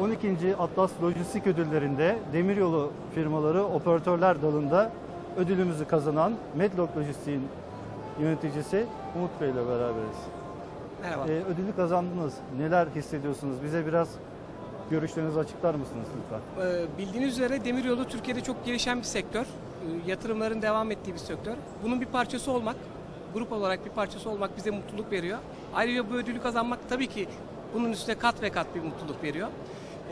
12. Atlas Lojistik Ödülleri'nde demiryolu firmaları operatörler dalında ödülümüzü kazanan Medlock Lojistik'in yöneticisi Umut Bey ile beraberiz. Merhaba. Ee, ödülü kazandınız. Neler hissediyorsunuz? Bize biraz görüşlerinizi açıklar mısınız lütfen? Ee, bildiğiniz üzere demiryolu Türkiye'de çok gelişen bir sektör. Ee, yatırımların devam ettiği bir sektör. Bunun bir parçası olmak, grup olarak bir parçası olmak bize mutluluk veriyor. Ayrıca bu ödülü kazanmak tabii ki bunun üstüne kat ve kat bir mutluluk veriyor.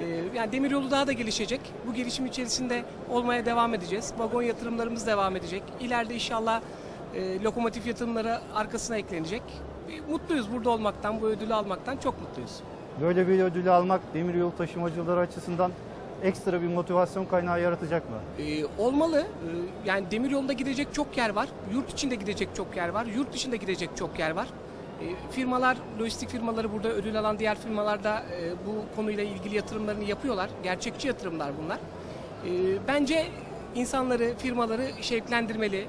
Ee, yani demiryolu daha da gelişecek. Bu gelişim içerisinde olmaya devam edeceğiz. Vagon yatırımlarımız devam edecek. İleride inşallah e, lokomotif yatırımları arkasına eklenecek. Ee, Mutluyuz burada olmaktan, bu ödülü almaktan çok mutluyuz. Böyle bir ödülü almak demiryolu taşımacıları açısından ekstra bir motivasyon kaynağı yaratacak mı? Ee, olmalı. Ee, yani demiryolunda gidecek çok yer var. Yurt içinde gidecek çok yer var. Yurt dışında gidecek çok yer var. Ee, firmalar, lojistik firmaları burada ödül alan diğer firmalar da e, bu konuyla ilgili yatırımlarını yapıyorlar. Gerçekçi yatırımlar bunlar. Ee, bence insanları, firmaları şevklendirmeli.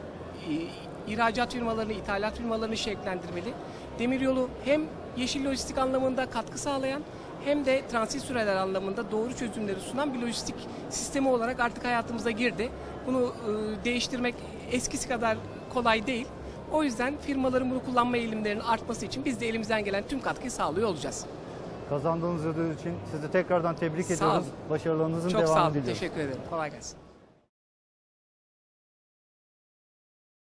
İhracat firmalarını, ithalat firmalarını şevklendirmeli. Demiryolu hem yeşil lojistik anlamında katkı sağlayan hem de transit süreler anlamında doğru çözümleri sunan bir lojistik sistemi olarak artık hayatımıza girdi. Bunu e, değiştirmek eskisi kadar kolay değil. O yüzden firmaların bunu kullanma eğilimlerinin artması için biz de elimizden gelen tüm katkıyı sağlıyor olacağız. Kazandığınız ödül için sizi tekrardan tebrik ediyoruz. Başarılarınızın Çok devamını sağ olun. diliyoruz. Teşekkür ederim. Kolay gelsin.